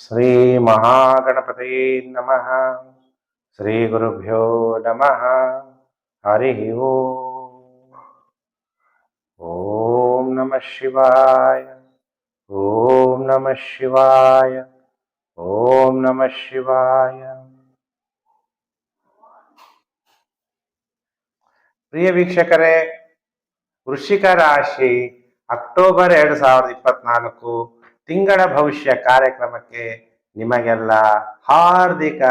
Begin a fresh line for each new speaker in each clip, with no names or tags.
ಶ್ರೀ ಮಹಾಗಣಪತಯೇ ನಮಃ ಶ್ರೀ ಗುರುಭ್ಯೋ ನಮಃ ಹರಿ ಓಂ ನಮಃ ಶಿವಾಯ ಓಂ ನಮಃ ಶಿವಾಯ ಓಂ ನಮಃ ಶಿವಾಯ ಪ್ರಿಯ ವೀಕ್ಷಕರೇ ವೃಶ್ಚಿಕ ರಾಶಿ ಅಕ್ಟೋಬರ್ ಎರಡು ಸಾವಿರದ ಇಪ್ಪತ್ನಾಲ್ಕು ತಿಂಗಳ ಭವಿಷ್ಯ ಕಾರ್ಯಕ್ರಮಕ್ಕೆ ನಿಮಗೆಲ್ಲ ಹಾರ್ದಿಕ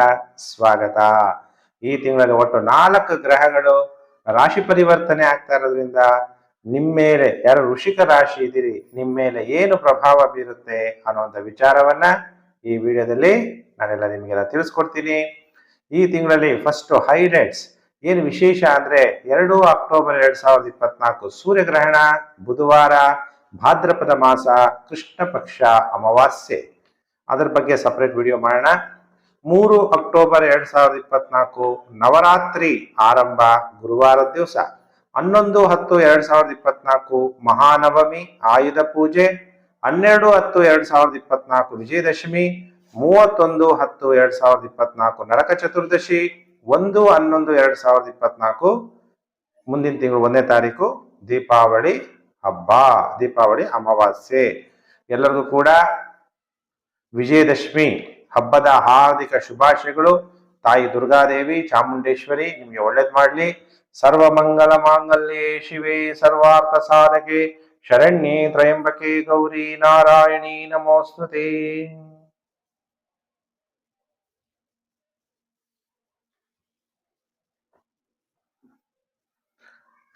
ಸ್ವಾಗತ. ಈ ತಿಂಗಳಲ್ಲಿ ಒಟ್ಟು ನಾಲ್ಕು ಗ್ರಹಗಳು ರಾಶಿ ಪರಿವರ್ತನೆ ಆಗ್ತಾ ಇರೋದ್ರಿಂದ ನಿಮ್ಮ ಮೇಲೆ ಯಾರು ಋಷಿಕ ರಾಶಿ ಇದ್ದೀರಿ ನಿಮ್ಮ ಮೇಲೆ ಏನು ಪ್ರಭಾವ ಬೀರುತ್ತೆ ಅನ್ನುವಂಥ ವಿಚಾರವನ್ನ ಈ ವಿಡಿಯೋದಲ್ಲಿ ನಾನೆಲ್ಲ ನಿಮಗೆಲ್ಲ ತಿಳಿಸ್ಕೊಡ್ತೀನಿ. ಈ ತಿಂಗಳಲ್ಲಿ ಫಸ್ಟ್ ಹೈಲೈಟ್ಸ್ ಏನು ವಿಶೇಷ ಅಂದ್ರೆ ಎರಡು ಅಕ್ಟೋಬರ್ ಎರಡ್ ಸಾವಿರದ ಇಪ್ಪತ್ನಾಲ್ಕು ಸೂರ್ಯಗ್ರಹಣ, ಬುಧವಾರ ಭಾದ್ರಪದ ಮಾಸ ಕೃಷ್ಣ ಪಕ್ಷ ಅಮಾವಾಸ್ಯೆ. ಅದರ ಬಗ್ಗೆ ಸಪರೇಟ್ ವಿಡಿಯೋ ಮಾಡೋಣ. ಮೂರು ಅಕ್ಟೋಬರ್ ಎರಡ್ ಸಾವಿರದ ಇಪ್ಪತ್ನಾಲ್ಕು ನವರಾತ್ರಿ ಆರಂಭ, ಗುರುವಾರ ದಿವಸ. ಹನ್ನೊಂದು ಹತ್ತು ಎರಡ್ ಸಾವಿರದ ಇಪ್ಪತ್ನಾಲ್ಕು ಮಹಾನವಮಿ, ಆಯುಧ ಪೂಜೆ. ಹನ್ನೆರಡು ಹತ್ತು ಎರಡ್ ಸಾವಿರದ ಇಪ್ಪತ್ನಾಲ್ಕು ವಿಜಯದಶಮಿ. ಮೂವತ್ತೊಂದು ಹತ್ತು ಎರಡ್ ಸಾವಿರದ ಇಪ್ಪತ್ನಾಲ್ಕು ನರಕ ಚತುರ್ದಶಿ. ಒಂದು ಹನ್ನೊಂದು ಎರಡ್ ಸಾವಿರದ ಇಪ್ಪತ್ನಾಲ್ಕು ಮುಂದಿನ ತಿಂಗಳು ಒಂದನೇ ತಾರೀಕು ದೀಪಾವಳಿ. ಹಬ್ಬ ದೀಪಾವಳಿ ಅಮಾವಾಸ್ಯೆ. ಎಲ್ಲರಿಗೂ ಕೂಡ ವಿಜಯದಶಮಿ, ಹಬ್ಬದ ಹಾರ್ದಿಕ ಶುಭಾಶಯಗಳು. ತಾಯಿ ದುರ್ಗಾದೇವಿ, ಚಾಮುಂಡೇಶ್ವರಿ, ನಿಮಗೆ ಒಳ್ಳೇದ್ ಮಾಡ್ಲಿ. ಸರ್ವಮಂಗಲ ಮಾಂಗಲ್ಯ ಶಿವೆ, ಸರ್ವಾರ್ಥ ಸಾಧಕೆ. ಶರಣ್ಯೆ ತ್ರಯಂಬಕೆ ಗೌರಿ ನಾರಾಯಣಿ ನಮೋಸ್ತುತೆ.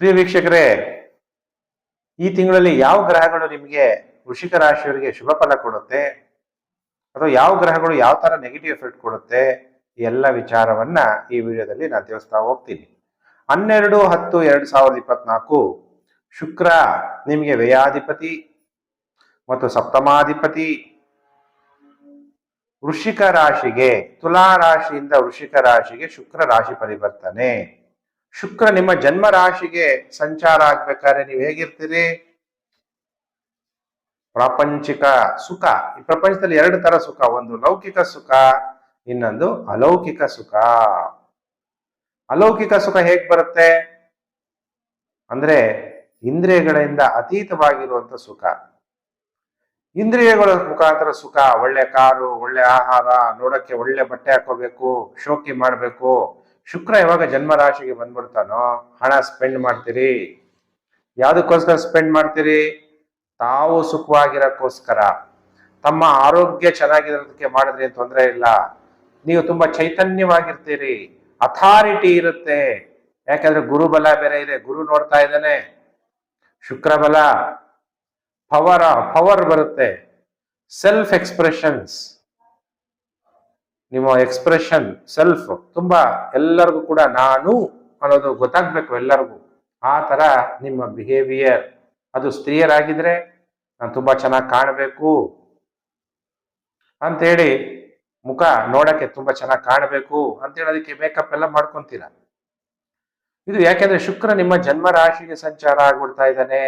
ಪ್ರಿಯ ವೀಕ್ಷಕರೇ ಈ ತಿಂಗಳಲ್ಲಿ ಯಾವ ಗ್ರಹಗಳು ನಿಮಗೆ ವೃಷಿಕ ರಾಶಿಯವರಿಗೆ ಶುಭ ಫಲ ಕೊಡುತ್ತೆ? ಅಥವಾ ಯಾವ ಗ್ರಹಗಳು ಯಾವ ತರ ನೆಗೆಟಿವ್ ಎಫೆಕ್ಟ್ ಕೊಡುತ್ತೆ? ಎಲ್ಲ ವಿಚಾರವನ್ನ ಈ ವಿಡಿಯೋದಲ್ಲಿ ನಾನು ತಿಳಿಸ್ತಾ ಹೋಗ್ತೀನಿ. ಹನ್ನೆರಡು ಹತ್ತು ಎರಡ್ ಸಾವಿರದ ಇಪ್ಪತ್ನಾಲ್ಕು ಶುಕ್ರ ನಿಮಗೆ ವ್ಯಯಾಧಿಪತಿ ಮತ್ತು ಸಪ್ತಮಾಧಿಪತಿ. ವೃಷಿಕ ರಾಶಿಗೆ ತುಲಾ ರಾಶಿಯಿಂದ ವೃಷಿಕ ರಾಶಿಗೆ ಶುಕ್ರ ರಾಶಿ ಪರಿವರ್ತನೆ. ಶುಕ್ರ ನಿಮ್ಮ ಜನ್ಮ ರಾಶಿಗೆ ಸಂಚಾರ ಆಗ್ಬೇಕಾದ್ರೆ ನೀವು ಹೇಗಿರ್ತೀರಿ? ಪ್ರಾಪಂಚಿಕ ಸುಖ. ಈ ಪ್ರಪಂಚದಲ್ಲಿ ಎರಡು ತರ ಸುಖ. ಒಂದು ಲೌಕಿಕ ಸುಖ, ಇನ್ನೊಂದು ಅಲೌಕಿಕ ಸುಖ. ಅಲೌಕಿಕ ಸುಖ ಹೇಗ್ ಬರುತ್ತೆ? ಅಂದ್ರೆ ಇಂದ್ರಿಯಗಳಿಂದ ಅತೀತವಾಗಿರುವಂತ ಸುಖ. ಇಂದ್ರಿಯಗಳ ಮುಖಾಂತರ ಸುಖ, ಒಳ್ಳೆ ಕಾರು, ಒಳ್ಳೆ ಆಹಾರ, ನೋಡಕ್ಕೆ ಒಳ್ಳೆ ಬಟ್ಟೆ ಹಾಕೋಬೇಕು, ಶೋಕಿ ಮಾಡಬೇಕು. ಶುಕ್ರ ಯಾವಾಗ ಜನ್ಮ ರಾಶಿಗೆ ಬಂದ್ಬಿಡ್ತಾನೋ, ಹಣ ಸ್ಪೆಂಡ್ ಮಾಡ್ತೀರಿ. ಯಾವುದಕ್ಕೋಸ್ಕರ ಸ್ಪೆಂಡ್ ಮಾಡ್ತೀರಿ? ತಾವು ಸುಖವಾಗಿರೋಕ್ಕೋಸ್ಕರ. ತಮ್ಮ ಆರೋಗ್ಯ ಚೆನ್ನಾಗಿರೋದಕ್ಕೆ ಮಾಡಿದ್ರೆ ತೊಂದರೆ ಇಲ್ಲ. ನೀವು ತುಂಬಾ ಚೈತನ್ಯವಾಗಿರ್ತೀರಿ. ಅಥಾರಿಟಿ ಇರುತ್ತೆ. ಯಾಕಂದ್ರೆ ಗುರುಬಲ ಬೇರೆ ಇದೆ. ಗುರು ನೋಡ್ತಾ ಇದ್ದಾನೆ. ಶುಕ್ರ ಬಲ. ಪವರ್ ಪವರ್ ಬರುತ್ತೆ. ಸೆಲ್ಫ್ ಎಕ್ಸ್ಪ್ರೆಷನ್ಸ್ ನಿಮ್ಮ ಎಕ್ಸ್ಪ್ರೆಷನ್ ಸೆಲ್ಫ್ ತುಂಬಾ ಎಲ್ಲರಿಗೂ ಕೂಡ ನಾನು ಅನ್ನೋದು ಗೊತ್ತಾಗ್ಬೇಕು ಎಲ್ಲರಿಗೂ. ಆ ತರ ನಿಮ್ಮ ಬಿಹೇವಿಯರ್ ಅದು ಸ್ತ್ರೀಯರಾಗಿದ್ರೆ ನಾನು ತುಂಬಾ ಚೆನ್ನಾಗಿ ಕಾಣಬೇಕು. ಅಂತೇಳಿ ಮುಖ ನೋಡಕ್ಕೆ ತುಂಬಾ ಚೆನ್ನಾಗಿ ಕಾಣಬೇಕು ಅಂತೇಳಿ ಅದಕ್ಕೆ ಮೇಕಪ್ ಎಲ್ಲ ಮಾಡ್ಕೊಂತೀರ. ಇದು ಯಾಕೆಂದ್ರೆ ಶುಕ್ರ ನಿಮ್ಮ ಜನ್ಮ ರಾಶಿಗೆ ಸಂಚಾರ ಆಗ್ಬಿಡ್ತಾ ಇದ್ದಾನೆ.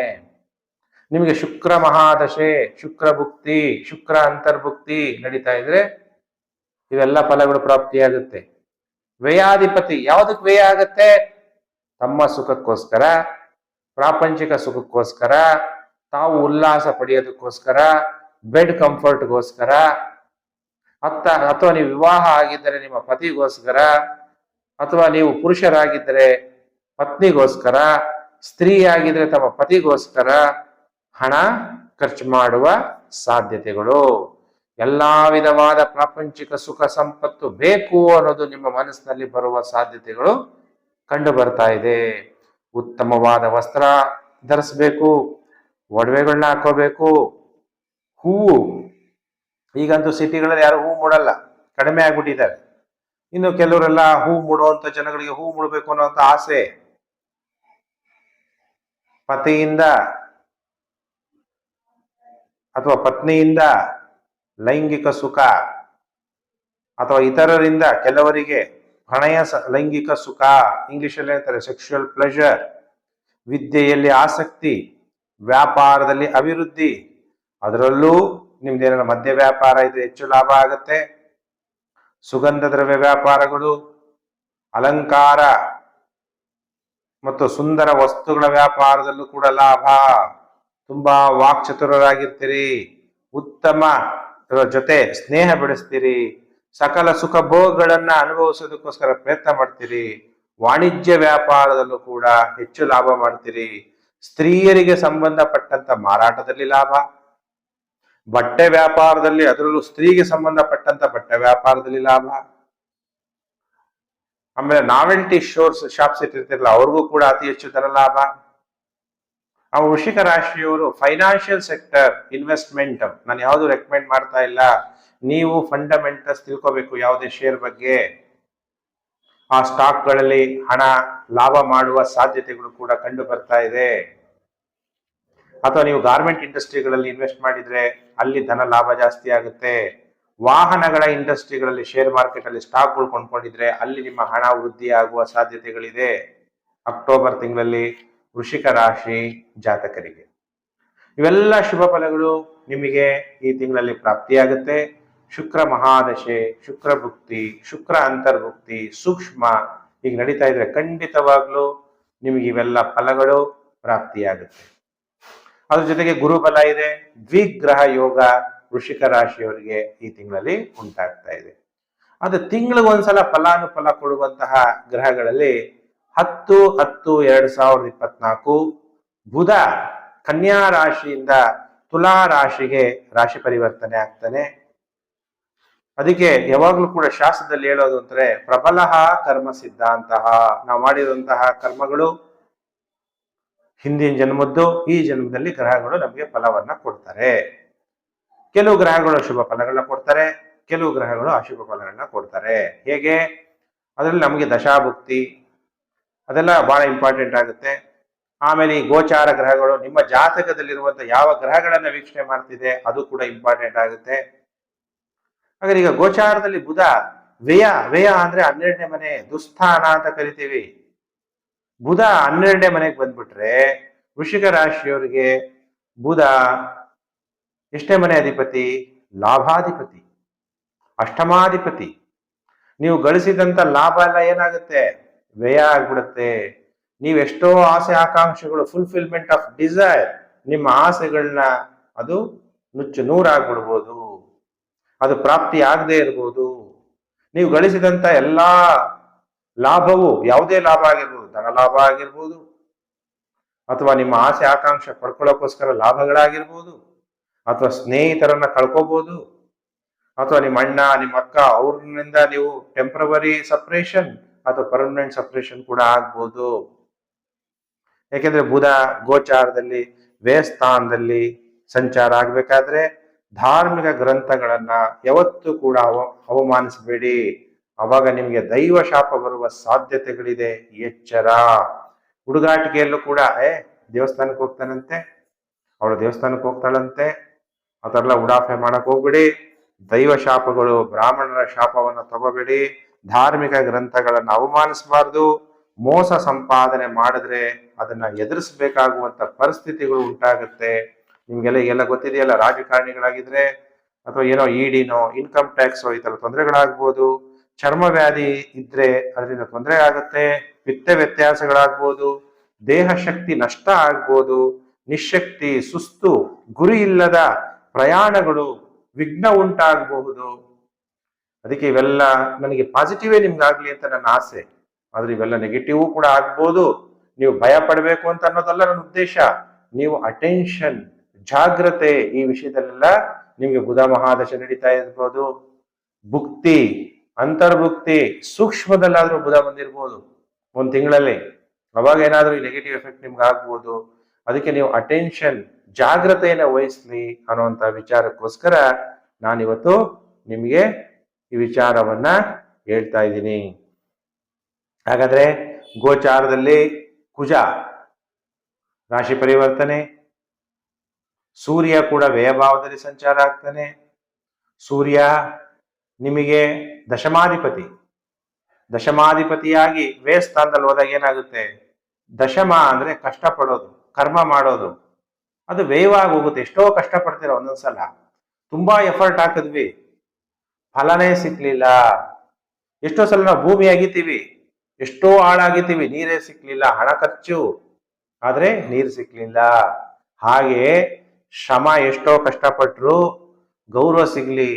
ನಿಮಗೆ ಶುಕ್ರ ಮಹಾದಶೆ, ಶುಕ್ರ ಭುಕ್ತಿ, ಶುಕ್ರ ಅಂತರ್ಭುಕ್ತಿ ನಡೀತಾ ಇದ್ರೆ ಇವೆಲ್ಲ ಫಲಗಳು ಪ್ರಾಪ್ತಿಯಾಗುತ್ತೆ. ವ್ಯಯಾಧಿಪತಿ ಯಾವುದಕ್ಕೆ ವ್ಯಯ ಆಗುತ್ತೆ? ತಮ್ಮ ಸುಖಕ್ಕೋಸ್ಕರ, ಪ್ರಾಪಂಚಿಕ ಸುಖಕ್ಕೋಸ್ಕರ, ತಾವು ಉಲ್ಲಾಸ ಪಡೆಯೋದಕ್ಕೋಸ್ಕರ, ಬೆಡ್ ಕಂಫರ್ಟ್ಗೋಸ್ಕರ, ಅತ್ತ ಅಥವಾ ನೀವು ವಿವಾಹ ಆಗಿದ್ದರೆ ನಿಮ್ಮ ಪತಿಗೋಸ್ಕರ, ಅಥವಾ ನೀವು ಪುರುಷರಾಗಿದ್ದರೆ ಪತ್ನಿಗೋಸ್ಕರ ಸ್ತ್ರೀ ಆಗಿದ್ರೆ ತಮ್ಮ ಪತಿಗೋಸ್ಕರ ಹಣ ಖರ್ಚು ಮಾಡುವ ಸಾಧ್ಯತೆಗಳು. ಎಲ್ಲಾ ವಿಧವಾದ ಪ್ರಾಪಂಚಿಕ ಸುಖ ಸಂಪತ್ತು ಬೇಕು ಅನ್ನೋದು ನಿಮ್ಮ ಮನಸ್ಸಿನಲ್ಲಿ ಬರುವ ಸಾಧ್ಯತೆಗಳು ಕಂಡು ಬರ್ತಾ ಇದೆ. ಉತ್ತಮವಾದ ವಸ್ತ್ರ ಧರಿಸ್ಬೇಕು ಒಡವೆಗಳನ್ನ ಹಾಕೋಬೇಕು ಹೂವು. ಈಗಂತೂ ಸಿಟಿಗಳಲ್ಲಿ ಯಾರು ಹೂ ಮೂಡಲ್ಲ, ಕಡಿಮೆ ಆಗ್ಬಿಟ್ಟಿದ್ದಾರೆ. ಇನ್ನು ಕೆಲವರೆಲ್ಲ ಹೂ ಮೂಡುವಂತ ಜನಗಳಿಗೆ ಹೂ ಮುಡಬೇಕು ಅನ್ನೋಂಥ ಆಸೆ. ಪತಿಯಿಂದ ಅಥವಾ ಪತ್ನಿಯಿಂದ ಲೈಂಗಿಕ ಸುಖ ಅಥವಾ ಇತರರಿಂದ ಕೆಲವರಿಗೆ ಪ್ರಣಯ ಲೈಂಗಿಕ ಸುಖ, ಇಂಗ್ಲಿಷಲ್ಲಿ ಹೇಳ್ತಾರೆ ಸೆಕ್ಷುಯಲ್ ಪ್ಲೆಷರ್ ವಿದ್ಯೆಯಲ್ಲಿ ಆಸಕ್ತಿ, ವ್ಯಾಪಾರದಲ್ಲಿ ಅಭಿವೃದ್ಧಿ, ಅದರಲ್ಲೂ ನಿಮ್ದೇನಾರ ಮದ್ಯ ವ್ಯಾಪಾರ ಇದ್ರೆ ಹೆಚ್ಚು ಲಾಭ ಆಗುತ್ತೆ. ಸುಗಂಧ ದ್ರವ್ಯ ವ್ಯಾಪಾರಗಳು, ಅಲಂಕಾರ ಮತ್ತು ಸುಂದರ ವಸ್ತುಗಳ ವ್ಯಾಪಾರದಲ್ಲೂ ಕೂಡ ಲಾಭ. ತುಂಬಾ ವಾಕ್ಚತುರರಾಗಿರ್ತೀರಿ. ಉತ್ತಮ ಜೊತೆ ಸ್ನೇಹ ಬೆಳೆಸ್ತೀರಿ, ಸಕಲ ಸುಖ ಭೋಗಗಳನ್ನ ಅನುಭವಿಸೋದಕ್ಕೋಸ್ಕರ ಪ್ರಯತ್ನ ಮಾಡ್ತೀರಿ, ವಾಣಿಜ್ಯ ವ್ಯಾಪಾರದಲ್ಲೂ ಕೂಡ ಹೆಚ್ಚು ಲಾಭ ಮಾಡ್ತೀರಿ. ಸ್ತ್ರೀಯರಿಗೆ ಸಂಬಂಧಪಟ್ಟಂತ ಮಾರಾಟದಲ್ಲಿ ಲಾಭ. ಬಟ್ಟೆ ವ್ಯಾಪಾರದಲ್ಲಿ ಅದರಲ್ಲೂ ಸ್ತ್ರೀಗೆ ಸಂಬಂಧಪಟ್ಟಂತ ಬಟ್ಟೆ ವ್ಯಾಪಾರದಲ್ಲಿ ಲಾಭ. ಆಮೇಲೆ ನಾವೆಲ್ಟಿ ಶೋರ್ಸ್, ಶಾಪ್ಸ್ ಇಟ್ಟಿರ್ತಿರಲ್ಲ, ಅವ್ರಿಗೂ ಕೂಡ ಅತಿ ಹೆಚ್ಚು ಧನ ಲಾಭ. ಆ ವೃಷಿಕ ರಾಶಿಯವರು ಫೈನಾನ್ಷಿಯಲ್ ಸೆಕ್ಟರ್ ಇನ್ವೆಸ್ಟ್ಮೆಂಟ್ ನಾನು ಯಾವುದು ರೆಕಮೆಂಡ್ ಮಾಡ್ತಾ ಇಲ್ಲ. ನೀವು ಫಂಡಮೆಂಟಲ್ಸ್ ತಿಳ್ಕೋಬೇಕು ಯಾವುದೇ ಶೇರ್ ಬಗ್ಗೆ. ಆ ಸ್ಟಾಕ್ಗಳಲ್ಲಿ ಹಣ ಲಾಭ ಮಾಡುವ ಸಾಧ್ಯತೆಗಳು ಕೂಡ ಕಂಡು ಬರ್ತಾ ಇದೆ. ಅಥವಾ ನೀವು ಗಾರ್ಮೆಂಟ್ ಇಂಡಸ್ಟ್ರಿಗಳಲ್ಲಿ ಇನ್ವೆಸ್ಟ್ ಮಾಡಿದ್ರೆ ಅಲ್ಲಿ ಧನ ಲಾಭ ಜಾಸ್ತಿ ಆಗುತ್ತೆ. ವಾಹನಗಳ ಇಂಡಸ್ಟ್ರಿಗಳಲ್ಲಿ ಶೇರ್ ಮಾರ್ಕೆಟ್ ಅಲ್ಲಿ ಸ್ಟಾಕ್ಗಳು ಕೊಂಡ್ಕೊಂಡಿದ್ರೆ ಅಲ್ಲಿ ನಿಮ್ಮ ಹಣ ವೃದ್ಧಿ ಆಗುವ ಸಾಧ್ಯತೆಗಳಿದೆ. ಅಕ್ಟೋಬರ್ ತಿಂಗಳಲ್ಲಿ ವೃಷಿಕ ರಾಶಿ ಜಾತಕರಿಗೆ. ಇವೆಲ್ಲ ಶುಭ ಫಲಗಳು ನಿಮಗೆ ಈ ತಿಂಗಳಲ್ಲಿ ಪ್ರಾಪ್ತಿಯಾಗುತ್ತೆ. ಶುಕ್ರ ಮಹಾದಶೆ, ಶುಕ್ರ ಭುಕ್ತಿ, ಶುಕ್ರ ಅಂತರ್ಭುಕ್ತಿ, ಸೂಕ್ಷ್ಮ ಈಗ ನಡೀತಾ ಇದ್ರೆ ಖಂಡಿತವಾಗ್ಲೂ ನಿಮಗೆ ಇವೆಲ್ಲ ಫಲಗಳು ಪ್ರಾಪ್ತಿಯಾಗುತ್ತೆ. ಅದ್ರ ಜೊತೆಗೆ ಗುರುಬಲ ಇದೆ. ದ್ವಿಗ್ರಹ ಯೋಗ ವೃಷಿಕ ರಾಶಿಯವರಿಗೆ ಈ ತಿಂಗಳಲ್ಲಿ ಉಂಟಾಗ್ತಾ ಇದೆ. ಅದು ತಿಂಗಳಿಗೊಂದ್ಸಲ ಫಲಾನುಫಲ ಕೊಡುವಂತಹ ಗ್ರಹಗಳಲ್ಲಿ ಹತ್ತು ಹತ್ತು ಎರಡ್ ಸಾವಿರದ ಇಪ್ಪತ್ನಾಲ್ಕು ಬುಧ ಕನ್ಯಾ ರಾಶಿಯಿಂದ ತುಲಾ ರಾಶಿಗೆ ರಾಶಿ ಪರಿವರ್ತನೆ ಆಗ್ತಾನೆ. ಅದಕ್ಕೆ ಯಾವಾಗ್ಲೂ ಕೂಡ ಶಾಸ್ತ್ರದಲ್ಲಿ ಹೇಳೋದು ಅಂದ್ರೆ ಪ್ರಬಲಹ ಕರ್ಮ ಸಿದ್ಧಾಂತ. ನಾವು ಮಾಡಿರುವಂತಹ ಕರ್ಮಗಳು ಹಿಂದಿನ ಜನ್ಮದ್ದು, ಈ ಜನ್ಮದಲ್ಲಿ ಗ್ರಹಗಳು ನಮಗೆ ಫಲವನ್ನ ಕೊಡ್ತಾರೆ. ಕೆಲವು ಗ್ರಹಗಳು ಶುಭ ಫಲಗಳನ್ನ ಕೊಡ್ತಾರೆ, ಕೆಲವು ಗ್ರಹಗಳು ಅಶುಭ ಫಲಗಳನ್ನ ಕೊಡ್ತಾರೆ. ಹೇಗೆ? ಅದರಲ್ಲಿ ನಮಗೆ ದಶಾಭುಕ್ತಿ ಅದೆಲ್ಲ ಬಹಳ ಇಂಪಾರ್ಟೆಂಟ್ ಆಗುತ್ತೆ. ಆಮೇಲೆ ಈ ಗೋಚಾರ ಗ್ರಹಗಳು ನಿಮ್ಮ ಜಾತಕದಲ್ಲಿರುವಂತ ಯಾವ ಗ್ರಹಗಳನ್ನ ವೀಕ್ಷಣೆ ಮಾಡ್ತಿದೆ, ಅದು ಕೂಡ ಇಂಪಾರ್ಟೆಂಟ್ ಆಗುತ್ತೆ. ಹಾಗಾದ್ರೆ ಈಗ ಗೋಚಾರದಲ್ಲಿ ಬುಧ ವ್ಯಯ ವ್ಯಯ ಅಂದ್ರೆ ಹನ್ನೆರಡನೇ ಮನೆ, ದುಸ್ಥಾನ ಅಂತ ಕರಿತೀವಿ. ಬುಧ ಹನ್ನೆರಡನೇ ಮನೆಗೆ ಬಂದ್ಬಿಟ್ರೆ ವೃಷಿಕ ರಾಶಿಯವರಿಗೆ ಬುಧ ಎಷ್ಟೇ ಮನೆ ಅಧಿಪತಿ? ಲಾಭಾಧಿಪತಿ. ಅಷ್ಟಮಾಧಿಪತಿ. ನೀವು ಗಳಿಸಿದಂತ ಲಾಭ ಎಲ್ಲ ಏನಾಗುತ್ತೆ? ವ್ಯಯ ಆಗ್ಬಿಡುತ್ತೆ. ನೀವೆಷ್ಟೋ ಆಸೆ ಆಕಾಂಕ್ಷೆಗಳು ಫುಲ್ಫಿಲ್ಮೆಂಟ್ ಆಫ್ ಡಿಸೈರ್ ನಿಮ್ಮ ಆಸೆಗಳನ್ನ ಅದು ನುಚ್ಚು ನೂರಾಗ್ಬಿಡ್ಬೋದು. ಅದು ಪ್ರಾಪ್ತಿ ಆಗದೆ ಇರ್ಬೋದು. ನೀವು ಗಳಿಸಿದಂತ ಎಲ್ಲಾ ಲಾಭವು ಯಾವುದೇ ಲಾಭ ಆಗಿರ್ಬೋದು ಧನ ಲಾಭ ಆಗಿರ್ಬೋದು, ಅಥವಾ ನಿಮ್ಮ ಆಸೆ ಆಕಾಂಕ್ಷೆ ಪಡ್ಕೊಳ್ಳೋಕ್ಕೋಸ್ಕರ ಲಾಭಗಳಾಗಿರ್ಬೋದು, ಅಥವಾ ಸ್ನೇಹಿತರನ್ನ ಕಳ್ಕೋಬಹುದು ಅಥವಾ ನಿಮ್ಮ ಅಣ್ಣ, ನಿಮ್ಮ ಅಕ್ಕ ಅವ್ರನ್ನಿಂದ ನೀವು ಟೆಂಪ್ರವರಿ ಸಪ್ರೇಷನ್ ಅಥವಾ ಪರ್ಮನೆಂಟ್ ಸಪ್ರೇಷನ್ ಕೂಡ ಆಗ್ಬೋದು. ಯಾಕೆಂದ್ರೆ ಬುಧ ಗೋಚಾರದಲ್ಲಿ ವೇಸ್ಥಾನದಲ್ಲಿ ಸಂಚಾರ ಆಗ್ಬೇಕಾದ್ರೆ ಧಾರ್ಮಿಕ ಗ್ರಂಥಗಳನ್ನ ಯಾವತ್ತೂ ಕೂಡ ಅವ, ಅವಮಾನಿಸಬೇಡಿ. ಅವಾಗ ನಿಮಗೆ ದೈವ ಶಾಪ ಬರುವ ಸಾಧ್ಯತೆಗಳಿದೆ. ಎಚ್ಚರ. ಹುಡುಗಾಟಿಕೆಯಲ್ಲೂ ಕೂಡ, ಏ, ದೇವಸ್ಥಾನಕ್ಕೆ ಹೋಗ್ತಾನಂತೆ, ಅವಳು ದೇವಸ್ಥಾನಕ್ಕೆ ಹೋಗ್ತಾಳಂತೆ, ಆ ಥರ ಉಡಾಫೆ ಮಾಡಕ್ ಹೋಗ್ಬಿಡಿ. ದೈವ ಶಾಪಗಳು ಬ್ರಾಹ್ಮಣರ ಶಾಪವನ್ನ ತಗೋಬೇಡಿ. ಧಾರ್ಮಿಕ ಗ್ರಂಥಗಳನ್ನು ಅವಮಾನಿಸಬಾರ್ದು. ಮೋಸ ಸಂಪಾದನೆ ಮಾಡಿದ್ರೆ ಅದನ್ನ ಎದುರಿಸಬೇಕಾಗುವಂತ ಪರಿಸ್ಥಿತಿಗಳು ಉಂಟಾಗುತ್ತೆ. ನಿಮ್ಗೆಲ್ಲ ಎಲ್ಲ ಗೊತ್ತಿದೆಯಲ್ಲ, ರಾಜಕಾರಣಿಗಳಾಗಿದ್ರೆ ಅಥವಾ ಏನೋ ಇಡಿನೋ ಇನ್ಕಮ್ ಟ್ಯಾಕ್ಸ್ ಈ ತರ ತೊಂದರೆಗಳಾಗ್ಬೋದು. ಚರ್ಮ ವ್ಯಾಧಿ ಇದ್ರೆ ಅದರಿಂದ ತೊಂದರೆ ಆಗುತ್ತೆ. ಪಿತ್ತ ವ್ಯತ್ಯಾಸಗಳಾಗ್ಬೋದು. ದೇಹ ಶಕ್ತಿ ನಷ್ಟ ಆಗ್ಬೋದು. ನಿಶಕ್ತಿ, ಸುಸ್ತು, ಗುರಿ ಇಲ್ಲದ ಪ್ರಯಾಣಗಳು ವಿಘ್ನ ಉಂಟಾಗಬಹುದು. ಅದಕ್ಕೆ ಇವೆಲ್ಲ ನನಗೆ ಪಾಸಿಟಿವೇ ನಿಮ್ಗಾಗ್ಲಿ ಅಂತ ನನ್ನ ಆಸೆ. ಆದ್ರೆ ಇವೆಲ್ಲ ನೆಗೆಟಿವ್ ಕೂಡ ಆಗ್ಬೋದು. ನೀವು ಭಯ ಪಡಬೇಕು ಅಂತ ಅನ್ನೋದಲ್ಲ ನನ್ನ ಉದ್ದೇಶ. ನೀವು ಅಟೆನ್ಷನ್ ಜಾಗ್ರತೆ ಈ ವಿಷಯದಲ್ಲೆಲ್ಲ ನಿಮ್ಗೆ ಬುಧ ಮಹಾದಶ ನಡೀತಾ ಇರ್ಬೋದು. ಭುಕ್ತಿ, ಅಂತರ್ಭುಕ್ತಿ, ಸೂಕ್ಷ್ಮದಲ್ಲಾದ್ರೂ ಬುಧ ಬಂದಿರ್ಬೋದು. ಒಂದ್ ತಿಂಗಳಲ್ಲಿ. ಅವಾಗ ಏನಾದ್ರೂ ಈ ನೆಗೆಟಿವ್ ಎಫೆಕ್ಟ್ ನಿಮ್ಗೆ ಆಗ್ಬೋದು. ಅದಕ್ಕೆ ನೀವು ಅಟೆನ್ಷನ್ ಜಾಗ್ರತೆಯನ್ನ ವಹಿಸ್ಲಿ ಅನ್ನುವಂತ ವಿಚಾರಕ್ಕೋಸ್ಕರ ನಾನಿವತ್ತು ನಿಮಗೆ ಈ ವಿಚಾರವನ್ನ ಹೇಳ್ತಾ ಇದ್ದೀನಿ. ಹಾಗಾದ್ರೆ ಗೋಚಾರದಲ್ಲಿ ಕುಜ, ರಾಶಿ ಪರಿವರ್ತನೆ, ಸೂರ್ಯ ಕೂಡ ವ್ಯಯಭಾವದಲ್ಲಿ ಸಂಚಾರ ಆಗ್ತಾನೆ. ಸೂರ್ಯ ನಿಮಗೆ ದಶಮಾಧಿಪತಿ, ದಶಮಾಧಿಪತಿಯಾಗಿ ವ್ಯಯಸ್ಥಾನದಲ್ಲಿ ಹೋದಾಗ ಏನಾಗುತ್ತೆ? ದಶಮ ಅಂದ್ರೆ ಕಷ್ಟಪಡೋದು, ಕರ್ಮ ಮಾಡೋದು. ಅದು ವ್ಯಯವಾಗಿ ಹೋಗುತ್ತೆ. ಎಷ್ಟೋ ಕಷ್ಟಪಡ್ತೀರ ಒಂದೊಂದ್ಸಲ. ತುಂಬಾ ಎಫರ್ಟ್ ಹಾಕಿದ್ವಿ. ಫಲನೇ ಸಿಕ್ಲಿಲ್ಲ. ಎಷ್ಟೋ ಸಲ ನಾವು ಭೂಮಿ ಆಗಿತೀವಿ ಎಷ್ಟೋ ಹಾಳಾಗಿತೀವಿ ನೀರೇ ಸಿಕ್ಲಿಲ್ಲ, ಹಣ ಖರ್ಚು. ಆದ್ರೆ ನೀರು ಸಿಕ್ಲಿಲ್ಲ. ಹಾಗೆ ಶ್ರಮ ಎಷ್ಟೋ ಕಷ್ಟಪಟ್ರು ಗೌರವ ಸಿಗ್ಲಿ.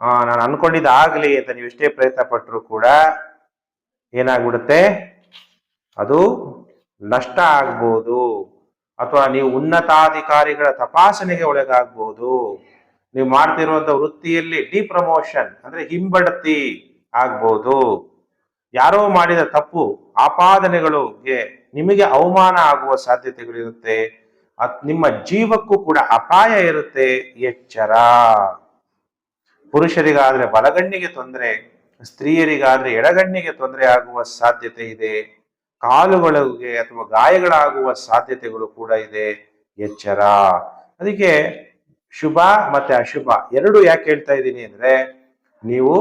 ಆ, ನಾನು ಅನ್ಕೊಂಡಿದ್ದ ಆಗ್ಲಿ ಅಂತ ನೀವು ಎಷ್ಟೇ ಪ್ರಯತ್ನ ಪಟ್ಟರು ಕೂಡ ಏನಾಗ್ಬಿಡುತ್ತೆ? ಅದು ನಷ್ಟ ಆಗ್ಬೋದು. ಅಥವಾ ನೀವು ಉನ್ನತಾಧಿಕಾರಿಗಳ ತಪಾಸಣೆಗೆ ಒಳಗಾಗ್ಬೋದು. ನೀವು ಮಾಡ್ತಿರುವಂತ ವೃತ್ತಿಯಲ್ಲಿ ಡಿಪ್ರಮೋಷನ್ ಅಂದ್ರೆ ಹಿಂಬಡ್ತಿ ಆಗ್ಬೋದು. ಯಾರೋ ಮಾಡಿದ ತಪ್ಪು ಆಪಾದನೆಗಳಿಗೆ ನಿಮಗೆ ಅವಮಾನ ಆಗುವ ಸಾಧ್ಯತೆಗಳಿರುತ್ತೆ ನಿಮ್ಮ ಜೀವಕ್ಕೂ ಕೂಡ ಅಪಾಯ ಇರುತ್ತೆ. ಎಚ್ಚರ. ಪುರುಷರಿಗಾದ್ರೆ ಬಲಗಣ್ಣಿಗೆ ತೊಂದರೆ, ಸ್ತ್ರೀಯರಿಗಾದ್ರೆ ಎಡಗಣ್ಣಿಗೆ ತೊಂದರೆ ಆಗುವ ಸಾಧ್ಯತೆ ಇದೆ. ಕಾಲುಗಳಿಗೆ ಅಥವಾ ಗಾಯಗಳಾಗುವ ಸಾಧ್ಯತೆಗಳು ಕೂಡ ಇದೆ. ಎಚ್ಚರ. ಅದಕ್ಕೆ ಶುಭ ಮತ್ತೆ ಅಶುಭ ಎರಡು ಯಾಕೆ ಹೇಳ್ತಾ ಇದ್ದೀನಿ ಅಂದ್ರೆ ನೀವು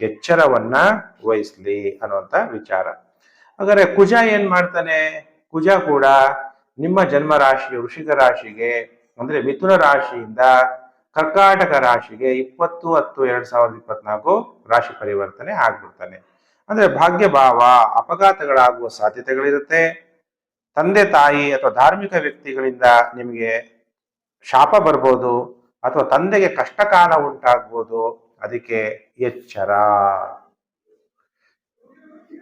ಎಚ್ಚರವನ್ನ ವಹಿಸ್ಲಿ ಅನ್ನುವಂತ ವಿಚಾರ. ಹಾಗಾದ್ರೆ ಕುಜ ಏನ್ ಮಾಡ್ತಾನೆ? ಕುಜ ಕೂಡ ನಿಮ್ಮ ಜನ್ಮ ರಾಶಿ ವೃಷಿಕ ರಾಶಿಗೆ, ಅಂದ್ರೆ ಮಿಥುನ ರಾಶಿಯಿಂದ ಕರ್ಕಾಟಕ ರಾಶಿಗೆ ಇಪ್ಪತ್ತು ಹತ್ತು ಎರಡ್ ಸಾವಿರದ ಇಪ್ಪತ್ನಾಲ್ಕು ರಾಶಿ ಪರಿವರ್ತನೆ ಆಗ್ಬಿಡ್ತಾನೆ. ಅಂದ್ರೆ ಭಾಗ್ಯ ಭಾವ, ಅಪಘಾತಗಳಾಗುವ ಸಾಧ್ಯತೆಗಳಿರುತ್ತೆ. ತಂದೆ ತಾಯಿ ಅಥವಾ ಧಾರ್ಮಿಕ ವ್ಯಕ್ತಿಗಳಿಂದ ನಿಮಗೆ ಶಾಪ ಬರ್ಬೋದು ಅಥವಾ ತಂದೆಗೆ ಕಷ್ಟಕಾಲ ಉಂಟಾಗ್ಬೋದು, ಅದಕ್ಕೆ ಎಚ್ಚರ.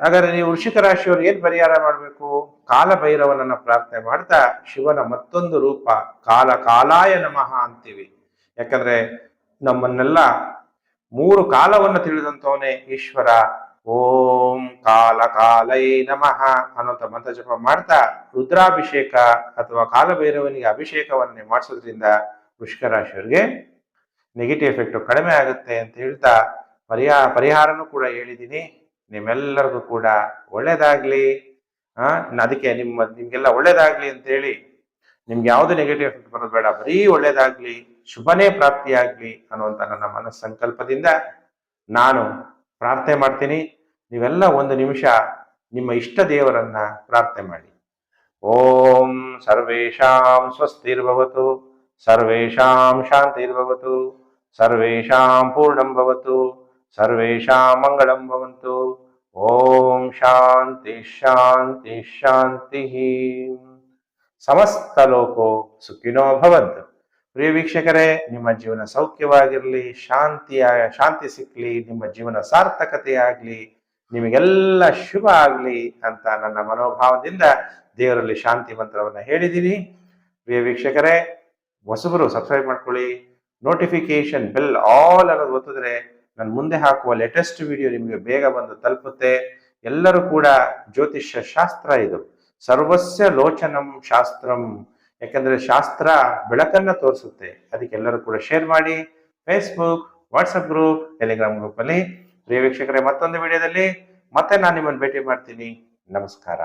ಹಾಗಾದ್ರೆ ನೀವು ವೃಷಿಕ ರಾಶಿಯವರು ಏನ್ ಪರಿಹಾರ ಮಾಡಬೇಕು? ಕಾಲಭೈರವನನ್ನ ಪ್ರಾರ್ಥನೆ ಮಾಡ್ತಾ ಶಿವನ ಮತ್ತೊಂದು ರೂಪ, ಕಾಲ ಕಾಲಾಯ ನಮಃ ಅಂತೀವಿ. ಯಾಕಂದ್ರೆ ನಮ್ಮನ್ನೆಲ್ಲ ಮೂರು ಕಾಲವನ್ನು ತಿಳಿದಂತವನೇ ಈಶ್ವರ. ಓಂ ಕಾಲ ಕಾಲೈ ನಮಃ ಅನ್ನುವಂಥ ಮಂತ್ರ ಜಪ ಮಾಡ್ತಾ ರುದ್ರಾಭಿಷೇಕ ಅಥವಾ ಕಾಲಭೈರವನಿಗೆ ಅಭಿಷೇಕವನ್ನೇ ಮಾಡಿಸೋದ್ರಿಂದ ವೃಷಿಕ ರಾಶಿಯವರಿಗೆ ನೆಗೆಟಿವ್ ಎಫೆಕ್ಟ್ ಕಡಿಮೆ ಆಗುತ್ತೆ ಅಂತ ಹೇಳ್ತಾ ಪರಿಹಾರ ಪರಿಹಾರನೂ ಕೂಡ ಹೇಳಿದ್ದೀನಿ. ನಿಮ್ಮೆಲ್ಲರಿಗೂ ಕೂಡ ಒಳ್ಳೇದಾಗ್ಲಿ. ಆ, ಅದಕ್ಕೆ ನಿಮ್ಮ, ನಿಮ್ಗೆಲ್ಲ ಒಳ್ಳೇದಾಗ್ಲಿ ಅಂತ ಹೇಳಿ. ನಿಮ್ಗೆ ಯಾವುದೇ ನೆಗೆಟಿವ್ ಎಫೆಕ್ಟ್ ಬರೋದು ಬೇಡ, ಬರೀ ಒಳ್ಳೇದಾಗ್ಲಿ, ಶುಭನೇ ಪ್ರಾಪ್ತಿಯಾಗ್ಲಿ ಅನ್ನುವಂಥ ನನ್ನ ಮನಸ್ಸಂಕಲ್ಪದಿಂದ ನಾನು ಪ್ರಾರ್ಥನೆ ಮಾಡ್ತೀನಿ. ನೀವೆಲ್ಲ ಒಂದು ನಿಮಿಷ ನಿಮ್ಮ ಇಷ್ಟ ದೇವರನ್ನ ಪ್ರಾರ್ಥನೆ ಮಾಡಿ. ಓಂ ಸರ್ವೇಷಾಂ ಸ್ವಸ್ತಿರ್ಭವತು, ಸರ್ವೇಷಾಂ ಶಾಂತಿರ್ಭವತು, ಸರ್ವೇಷಾಂ ಪೂರ್ಣಂ ಭವತು, ಸರ್ವೇಷಾಂ ಮಂಗಳಂ ಭವಂತು. ಓಂ ಶಾಂತಿ ಶಾಂತಿ ಶಾಂತಿ ಸಮಸ್ತ ಲೋಕೋ ಸುಖಿನೋ ಭವಂತು. ಪ್ರಿಯ ವೀಕ್ಷಕರೇ, ನಿಮ್ಮ ಜೀವನ ಸೌಖ್ಯವಾಗಿರಲಿ, ಶಾಂತಿಯ, ಶಾಂತಿ ಸಿಕ್ಲಿ, ನಿಮ್ಮ ಜೀವನ ಸಾರ್ಥಕತೆಯಾಗಲಿ, ನಿಮಗೆಲ್ಲ ಶುಭ ಆಗ್ಲಿ ಅಂತ ನನ್ನ ಮನೋಭಾವದಿಂದ ದೇವರಲ್ಲಿ ಶಾಂತಿ ಮಂತ್ರವನ್ನು ಹೇಳಿದ್ದೀನಿ. ಪ್ರಿಯ ವೀಕ್ಷಕರೇ, ಹೊಸಬರು ಸಬ್ಸ್ಕ್ರೈಬ್ ಮಾಡ್ಕೊಳ್ಳಿ ನೋಟಿಫಿಕೇಶನ್ ಬೆಲ್ ಆಲ್ ಅನ್ನೋದು ಗೊತ್ತಿದ್ರೆ ನಾನು ಮುಂದೆ ಹಾಕುವ ಲೇಟೆಸ್ಟ್ ವಿಡಿಯೋ ನಿಮಗೆ ಬೇಗ ಬಂದು ತಲುಪುತ್ತೆ. ಎಲ್ಲರೂ ಕೂಡ ಜ್ಯೋತಿಷ್ಯ ಶಾಸ್ತ್ರ ಇದು. ಸರ್ವಸ್ಯ ಲೋಚನಂ ಶಾಸ್ತ್ರಂ ಯಾಕಂದ್ರೆ ಶಾಸ್ತ್ರ ಬೆಳಕನ್ನ ತೋರಿಸುತ್ತೆ. ಅದಕ್ಕೆ ಎಲ್ಲರೂ ಕೂಡ ಶೇರ್ ಮಾಡಿ. Facebook WhatsApp group Telegram group ಅಲ್ಲಿ. ಪ್ರಿಯ ವೀಕ್ಷಕರೇ, ಮತ್ತೊಂದು ವಿಡಿಯೋದಲ್ಲಿ ಮತ್ತೆ ನಾನು ನಿಮ್ಮನ್ನು ಭೇಟಿ ಮಾಡ್ತೀನಿ. ನಮಸ್ಕಾರ.